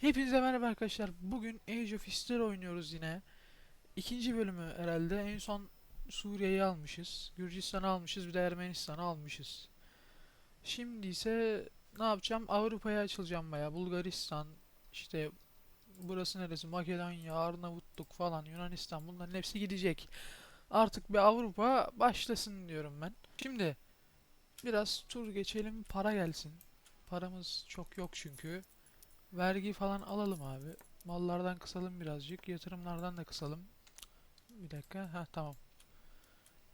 Hepinize merhaba arkadaşlar. Bugün Age of History oynuyoruz yine. İkinci bölümü herhalde. En son Suriye'yi almışız. Gürcistan'ı almışız. Bir de Ermenistan'ı almışız. Şimdi ise ne yapacağım? Avrupa'ya açılacağım baya. Bulgaristan, işte burası neresi? Makedonya, Arnavutluk falan, Yunanistan bunların hepsi gidecek. Artık bir Avrupa başlasın diyorum ben. Şimdi biraz tur geçelim, para gelsin. Paramız çok yok çünkü. Vergi falan alalım abi. Mallardan kısalım birazcık. Yatırımlardan da kısalım. Bir dakika. Ha tamam.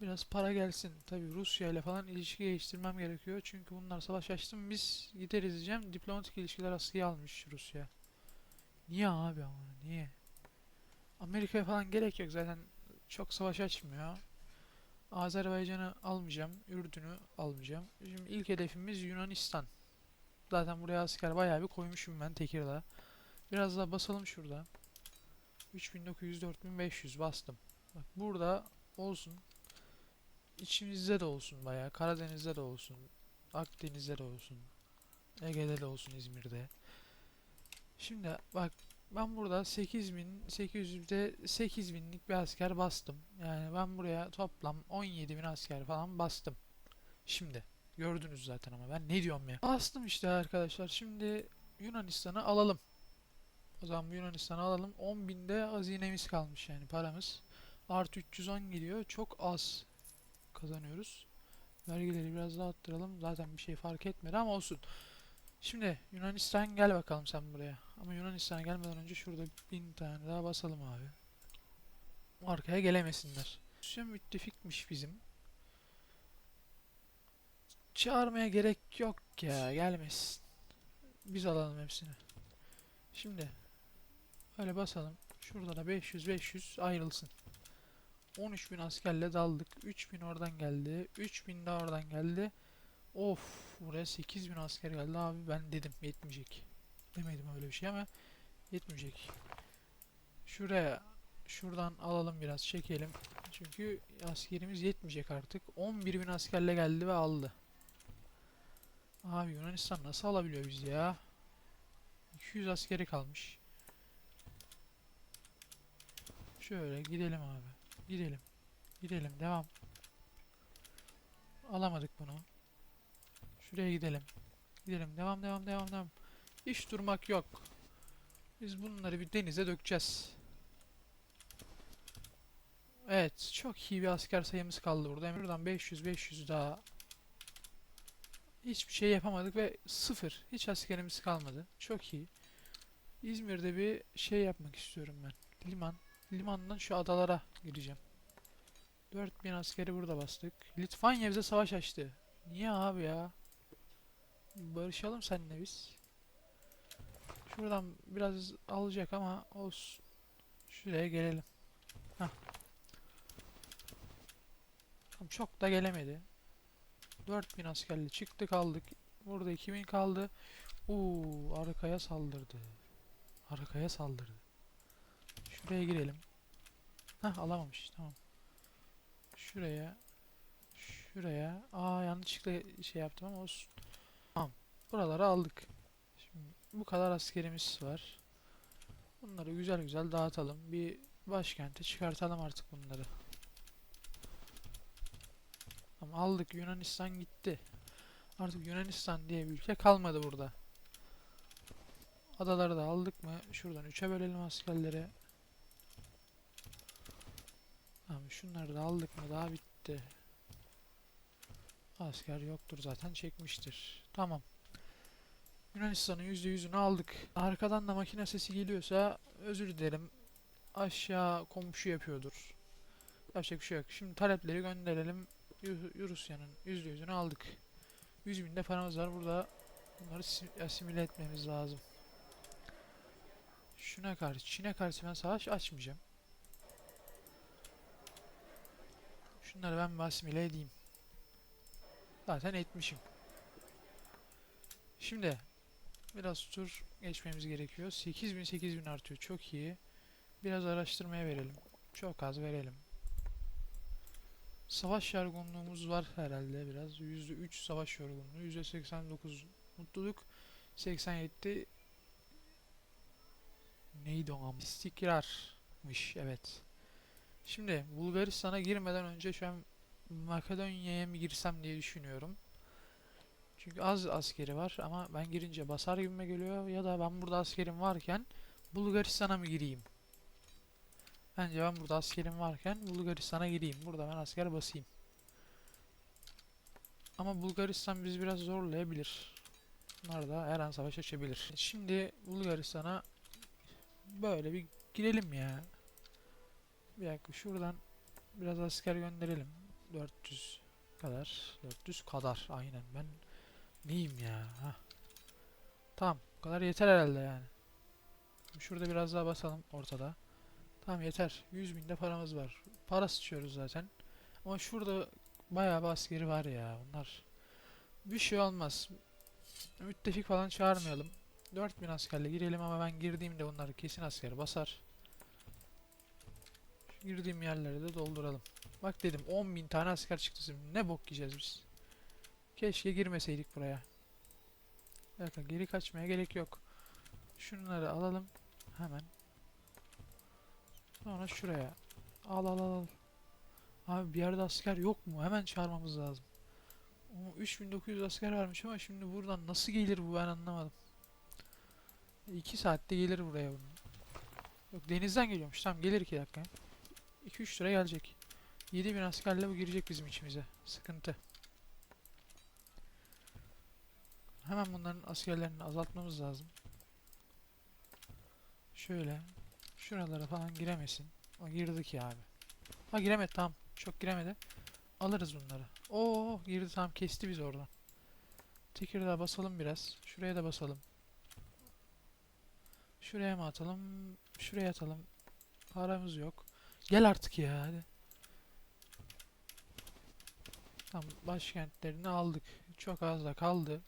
Biraz para gelsin. Tabii Rusya ile falan ilişki geliştirmem gerekiyor. Çünkü bunlar savaş açtı mı biz gideriz diyeceğim. Diplomatik ilişkiler askıya almış Rusya. Niye abi ama niye? Amerika'ya falan gerek yok zaten çok savaş açmıyor. Azerbaycan'ı almayacağım. Ürdün'ü almayacağım. Şimdi ilk hedefimiz Yunanistan. Zaten buraya asker bayağı bir koymuşum ben Tekirdağ. Biraz daha basalım şurada. 3900 4500 bastım. Bak burada olsun. İçimizde de olsun bayağı. Karadeniz'de de olsun. Akdeniz'de de olsun. Ege'de de olsun İzmir'de. Şimdi bak ben burada 8800'de 8000'lik bir asker bastım. Yani ben buraya toplam 17.000 asker falan bastım. Şimdi Gördünüz zaten ama ben ne diyorum ya. Bastım işte arkadaşlar. Şimdi Yunanistan'ı alalım. O zaman Yunanistan'ı alalım. 10.000'de hazinemiz kalmış yani paramız. Artı 310 gidiyor. Çok az kazanıyoruz. Vergileri biraz daha arttıralım. Zaten bir şey fark etmedi ama olsun. Şimdi Yunanistan gel bakalım sen buraya. Ama Yunanistan'a gelmeden önce şurada bin tane daha basalım abi. Arkaya gelemesinler. Rusya müttefikmiş bizim. Çağırmaya gerek yok ya gelmesin. Biz alalım hepsini. Şimdi öyle basalım. Şurada da 500 500 ayrılsın. 13.000 askerle daldık. 3000 oradan geldi. 3000 de oradan geldi. Of buraya 8000 asker geldi abi ben dedim yetmeyecek. Demedim öyle bir şey ama yetmeyecek. Şuraya şuradan alalım biraz çekelim. Çünkü askerimiz yetmeyecek artık. 11.000 askerle geldi ve aldı. Abi Yunanistan nasıl alabiliyor bizi ya? 200 askeri kalmış. Şöyle gidelim abi. Gidelim. Gidelim devam. Alamadık bunu. Şuraya gidelim. Gidelim devam devam devam devam. Hiç durmak yok. Biz bunları bir denize dökeceğiz. Evet, çok iyi bir asker sayımız kaldı burada. Buradan 500 500 daha Hiçbir şey yapamadık ve sıfır. Hiç askerimiz kalmadı. Çok iyi. İzmir'de bir şey yapmak istiyorum ben. Liman. Limandan şu adalara gireceğim. 4000 askeri burada bastık. Litvanya bize savaş açtı. Niye abi ya? Barışalım seninle biz. Şuradan biraz alacak ama olsun. Şuraya gelelim. Tamam, Çok da gelemedi. 4000 askerle çıktık aldık. Burada 2000 kaldı. Oo, arkaya saldırdı. Arkaya saldırdı. Şuraya girelim. Hah alamamış. Tamam. Şuraya. Şuraya. Aa yanlışlıkla şey yaptım ama olsun. Tamam. Buraları aldık. Şimdi bu kadar askerimiz var. Bunları güzel güzel dağıtalım. Bir başkente çıkartalım artık bunları. Tamam aldık Yunanistan gitti. Artık Yunanistan diye bir ülke kalmadı burada. Adaları da aldık mı? Şuradan 3'e bölelim askerleri. Tamam şunları da aldık mı? Daha bitti. Asker yoktur zaten çekmiştir. Tamam. Yunanistan'ın %100'ünü aldık. Arkadan da makine sesi geliyorsa özür dilerim. Aşağı komşu yapıyordur. Yapacak bir şey yok. Şimdi talepleri gönderelim. Rusya'nın %100'ünü aldık. 100 binde paramız var. Burada bunları si- asimile etmemiz lazım. Şuna karşı, Çin'e karşı ben savaş açmayacağım. Şunları ben asimile edeyim. Zaten etmişim. Şimdi biraz tur geçmemiz gerekiyor. 8000 8000 artıyor. Çok iyi. Biraz araştırmaya verelim. Çok az verelim. Savaş yorgunluğumuz var herhalde biraz. %3 savaş yorgunluğu, %89 mutluluk, 87 neydi o? İstikrarmış evet. Şimdi Bulgaristan'a girmeden önce şu an Makedonya'ya mı girsem diye düşünüyorum. Çünkü az askeri var ama ben girince basar gibime geliyor ya da ben burada askerim varken Bulgaristan'a mı gireyim? Bence ben burada askerim varken Bulgaristan'a gireyim. Burada ben asker basayım. Ama Bulgaristan bizi biraz zorlayabilir. Bunlar da her an savaş açabilir. Şimdi Bulgaristan'a böyle bir girelim ya. Bir dakika şuradan biraz asker gönderelim. 400 kadar. 400 kadar aynen ben neyim ya. Hah. Tamam bu kadar yeter herhalde yani. Şurada biraz daha basalım ortada. Tamam yeter. 100 binde paramız var. Para sıçıyoruz zaten. Ama şurada bayağı bir askeri var ya. Bunlar bir şey olmaz. Müttefik falan çağırmayalım. 4000 askerle girelim ama ben girdiğimde bunlar kesin asker basar. Şu girdiğim yerleri de dolduralım. Bak dedim 10.000 tane asker çıktı şimdi. Ne bok yiyeceğiz biz. Keşke girmeseydik buraya. Bir dakika geri kaçmaya gerek yok. Şunları alalım. Hemen. Sonra şuraya. Al al al. Abi bir yerde asker yok mu? Hemen çağırmamız lazım. O 3900 asker varmış ama şimdi buradan nasıl gelir bu ben anlamadım. 2 saatte gelir buraya bunun. Yok denizden geliyormuş. Tamam gelir 2 dakika. 2-3 lira gelecek. 7000 askerle bu girecek bizim içimize. Sıkıntı. Hemen bunların askerlerini azaltmamız lazım. Şöyle. Şuralara falan giremesin. O girdi ki abi. Ha giremedi tamam. Çok giremedi. Alırız bunları. Oo girdi tamam kesti biz oradan. Tekirdağ basalım biraz. Şuraya da basalım. Şuraya mı atalım? Şuraya atalım. Paramız yok. Gel artık ya hadi. Tamam başkentlerini aldık. Çok az da kaldı.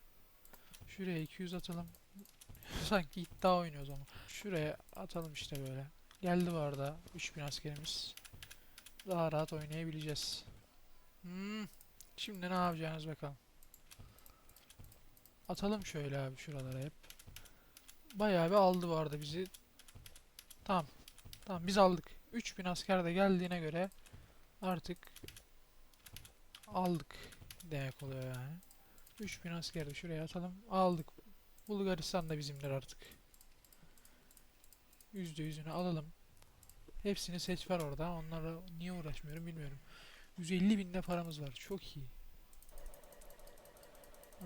Şuraya 200 atalım. Sanki iddia oynuyoruz ama. Şuraya atalım işte böyle. Geldi bu arada 3000 askerimiz. Daha rahat oynayabileceğiz. Hmm. Şimdi ne yapacağınız bakalım. Atalım şöyle abi şuralara hep. Bayağı bir aldı bu arada bizi. Tamam. Tamam biz aldık. 3000 asker de geldiğine göre artık aldık demek oluyor yani. 3000 asker de şuraya atalım. Aldık. Bulgaristan da bizimdir artık. %100'ünü alalım. Hepsini seç var orada. Onlarla niye uğraşmıyorum bilmiyorum. 150 binde paramız var. Çok iyi.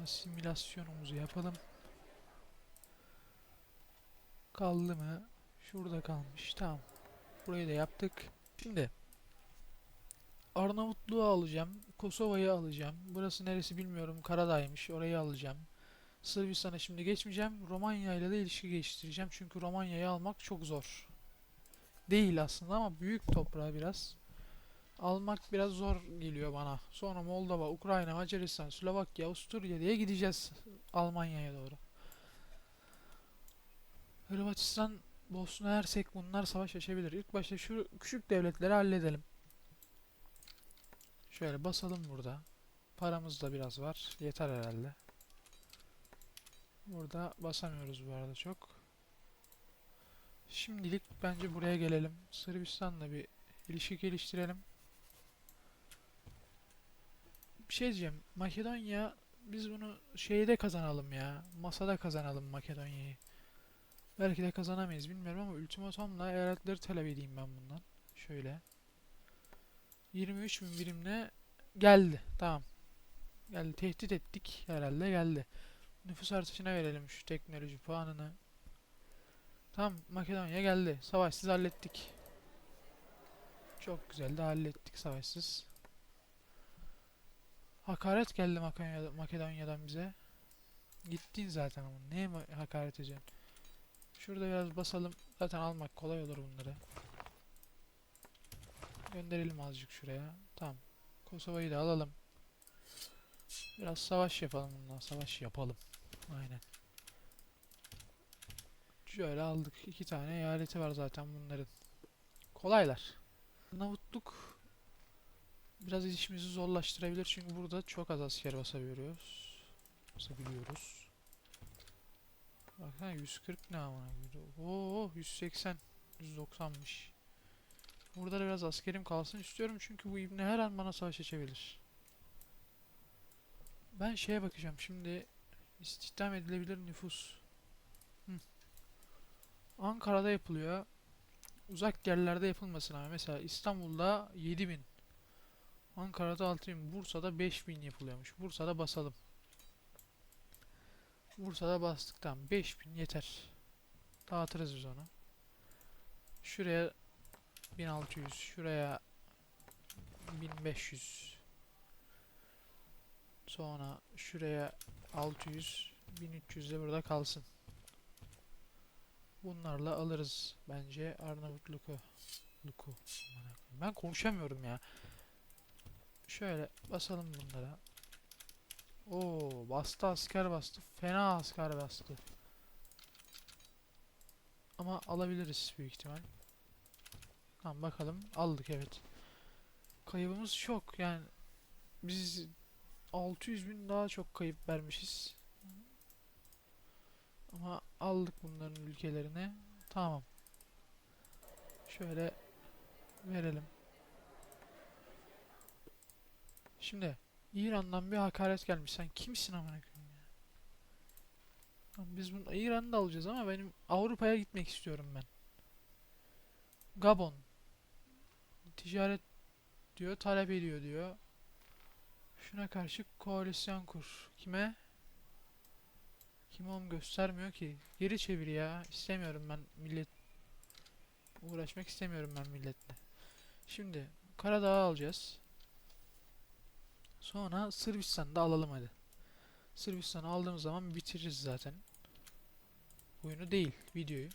Asimilasyonumuzu yapalım. Kaldı mı? Şurada kalmış. Tamam. Burayı da yaptık. Şimdi Arnavutluğu alacağım. Kosova'yı alacağım. Burası neresi bilmiyorum. Karadağ'ymış. Orayı alacağım. Sırbistan'a şimdi geçmeyeceğim. Romanya ile de ilişki geliştireceğim. Çünkü Romanya'yı almak çok zor. Değil aslında ama büyük toprağı biraz. Almak biraz zor geliyor bana. Sonra Moldova, Ukrayna, Macaristan, Slovakya, Avusturya diye gideceğiz Almanya'ya doğru. Hırvatistan, Bosna Hersek bunlar savaş açabilir. İlk başta şu küçük devletleri halledelim. Şöyle basalım burada. Paramız da biraz var. Yeter herhalde. Burada basamıyoruz bu arada çok. Şimdilik bence buraya gelelim. Sırbistan'la bir ilişki geliştirelim. Bir şey diyeceğim. Makedonya biz bunu şeyde kazanalım ya. Masada kazanalım Makedonya'yı. Belki de kazanamayız bilmiyorum ama ultimatomla eyaletleri talep edeyim ben bundan. Şöyle. 23 bin birimle geldi. Tamam. Geldi. Tehdit ettik. Herhalde geldi. Nüfus artışına verelim şu teknoloji puanını. Tamam Makedonya geldi. Savaşsız hallettik. Çok güzel de hallettik savaşsız. Hakaret geldi Makedonya'dan, Makedonya'dan bize. Gittin zaten ama neye hakaret ediyorsun? Şurada biraz basalım. Zaten almak kolay olur bunları. Gönderelim azıcık şuraya. Tamam. Kosova'yı da alalım. Biraz savaş yapalım bundan. Savaş yapalım. Aynen. Şöyle aldık. iki tane eyaleti var zaten bunların. Kolaylar. Navutluk biraz işimizi zorlaştırabilir çünkü burada çok az asker basabiliyoruz. Basabiliyoruz. Baksana 140 ne amına. Oo Oh 180 190'mış. Burada da biraz askerim kalsın istiyorum çünkü bu ibne her an bana savaş açabilir. Ben şeye bakacağım şimdi istihdam edilebilir nüfus. Hı. Ankara'da yapılıyor. Uzak yerlerde yapılmasın ama mesela İstanbul'da 7000. Ankara'da 6000, Bursa'da 5000 yapılıyormuş. Bursa'da basalım. Bursa'da bastık tamam 5000 yeter. Dağıtırız biz onu. Şuraya 1600, şuraya 1500. Sonra şuraya 600, 1300 de burada kalsın. Bunlarla alırız bence Arnavutluk'u. Luku. Ben konuşamıyorum ya. Şöyle basalım bunlara. Oo, bastı asker bastı. Fena asker bastı. Ama alabiliriz büyük ihtimal. Tamam bakalım. Aldık evet. Kaybımız çok yani. Biz 600 bin daha çok kayıp vermişiz. Ama aldık bunların ülkelerini. Tamam. Şöyle verelim. Şimdi İran'dan bir hakaret gelmiş. Sen kimsin amına koyayım Biz bunu İran'da alacağız ama benim Avrupa'ya gitmek istiyorum ben. Gabon. Ticaret diyor, talep ediyor diyor. Şuna karşı koalisyon kur. Kime? Kim oğlum göstermiyor ki. Geri çevir ya. İstemiyorum ben millet. Uğraşmak istemiyorum ben milletle. Şimdi Karadağ'ı alacağız. Sonra Sırbistan'ı da alalım hadi. Sırbistan'ı aldığımız zaman bitiririz zaten. Oyunu değil, videoyu.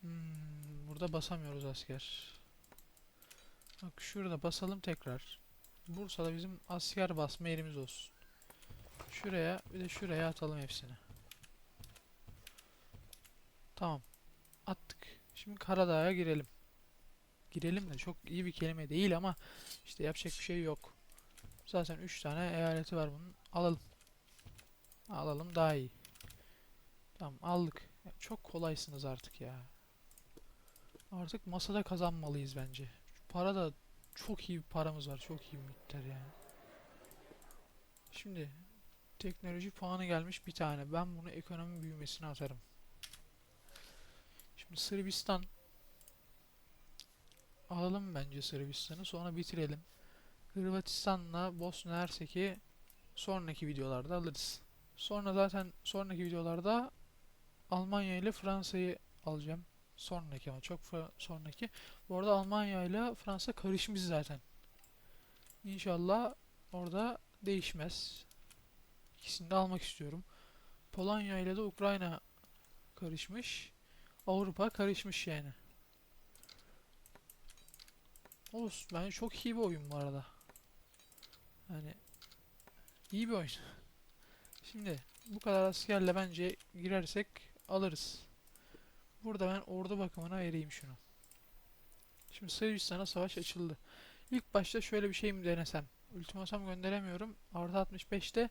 Hmm, burada basamıyoruz asker. Bak şurada basalım tekrar. Bursa'da bizim asker basma yerimiz olsun. Şuraya bir de şuraya atalım hepsini. Tamam. Attık. Şimdi Karadağ'a girelim. Girelim de çok iyi bir kelime değil ama işte yapacak bir şey yok. Zaten 3 tane eyaleti var bunun. Alalım. Alalım daha iyi. Tamam aldık. Ya çok kolaysınız artık ya. Artık masada kazanmalıyız bence. Para da çok iyi bir paramız var. Çok iyi bir miktar yani. Şimdi teknoloji puanı gelmiş bir tane. Ben bunu ekonomi büyümesine atarım. Şimdi Sırbistan alalım bence Sırbistan'ı sonra bitirelim. Hırvatistan'la Bosna Hersek'i sonraki videolarda alırız. Sonra zaten sonraki videolarda Almanya ile Fransa'yı alacağım. Sonraki ama çok sonraki. Bu arada Almanya ile Fransa karışmış zaten. İnşallah orada değişmez. İkisini de almak istiyorum. Polonya ile de Ukrayna karışmış. Avrupa karışmış yani. Olsun. Bence çok iyi bir oyun bu arada. Yani iyi bir oyun. Şimdi bu kadar askerle bence girersek alırız. Burada ben ordu bakımına vereyim şunu. Şimdi Sırbistan'a savaş açıldı. İlk başta şöyle bir şey mi denesem? Ultimatum gönderemiyorum. Artı 65'te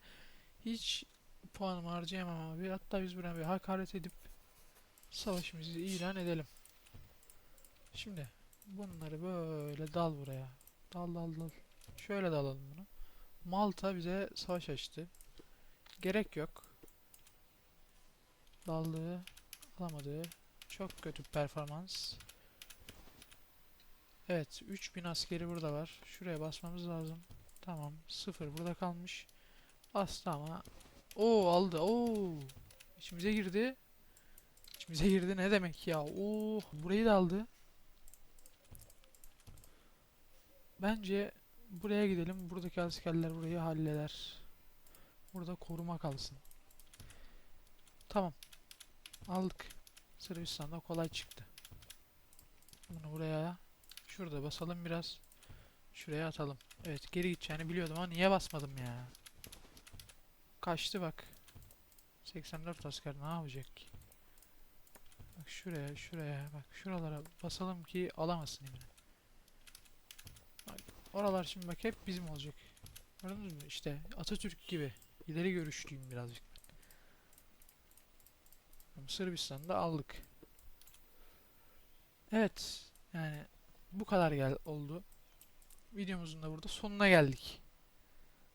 hiç puanımı harcayamam abi. Hatta biz buraya bir hakaret edip savaşımızı ilan edelim. Şimdi bunları böyle dal buraya. Dal dal dal. Şöyle dalalım bunu. Malta bize savaş açtı. Gerek yok. Daldığı alamadığı çok kötü performans. Evet 3000 askeri burada var. Şuraya basmamız lazım. Tamam sıfır burada kalmış. Bastı ama. Oo aldı. Oo. İçimize girdi. İçimize girdi ne demek ya? Oo burayı da aldı. Bence buraya gidelim. Buradaki askerler burayı halleder. Burada koruma kalsın. Tamam. Aldık. Sırbistan'da kolay çıktı. Bunu buraya şurada basalım biraz. Şuraya atalım. Evet geri gideceğini biliyordum ama niye basmadım ya? Kaçtı bak. 84 asker ne yapacak ki? Bak şuraya şuraya bak şuralara basalım ki alamasın yine. Bak, oralar şimdi bak hep bizim olacak. Gördünüz mü? İşte Atatürk gibi. İleri görüşlüyüm birazcık. Sırbistan'da aldık. Evet. Yani bu kadar gel oldu. Videomuzun da burada sonuna geldik.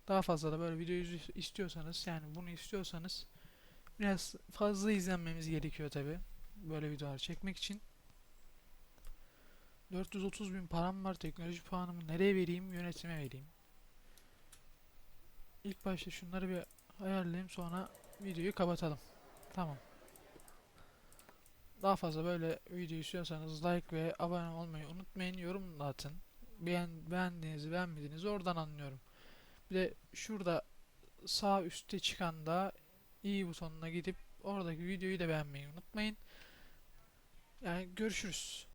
Daha fazla da böyle video istiyorsanız yani bunu istiyorsanız biraz fazla izlenmemiz gerekiyor tabi. Böyle videolar çekmek için. 430 bin param var. Teknoloji puanımı nereye vereyim? Yönetime vereyim. İlk başta şunları bir ayarlayayım sonra videoyu kapatalım. Tamam. Daha fazla böyle video istiyorsanız like ve abone olmayı unutmayın. Yorum da atın. Beğen, beğendiğinizi beğenmediğinizi oradan anlıyorum. Bir de şurada sağ üstte çıkan da i butonuna gidip oradaki videoyu da beğenmeyi unutmayın. Yani görüşürüz.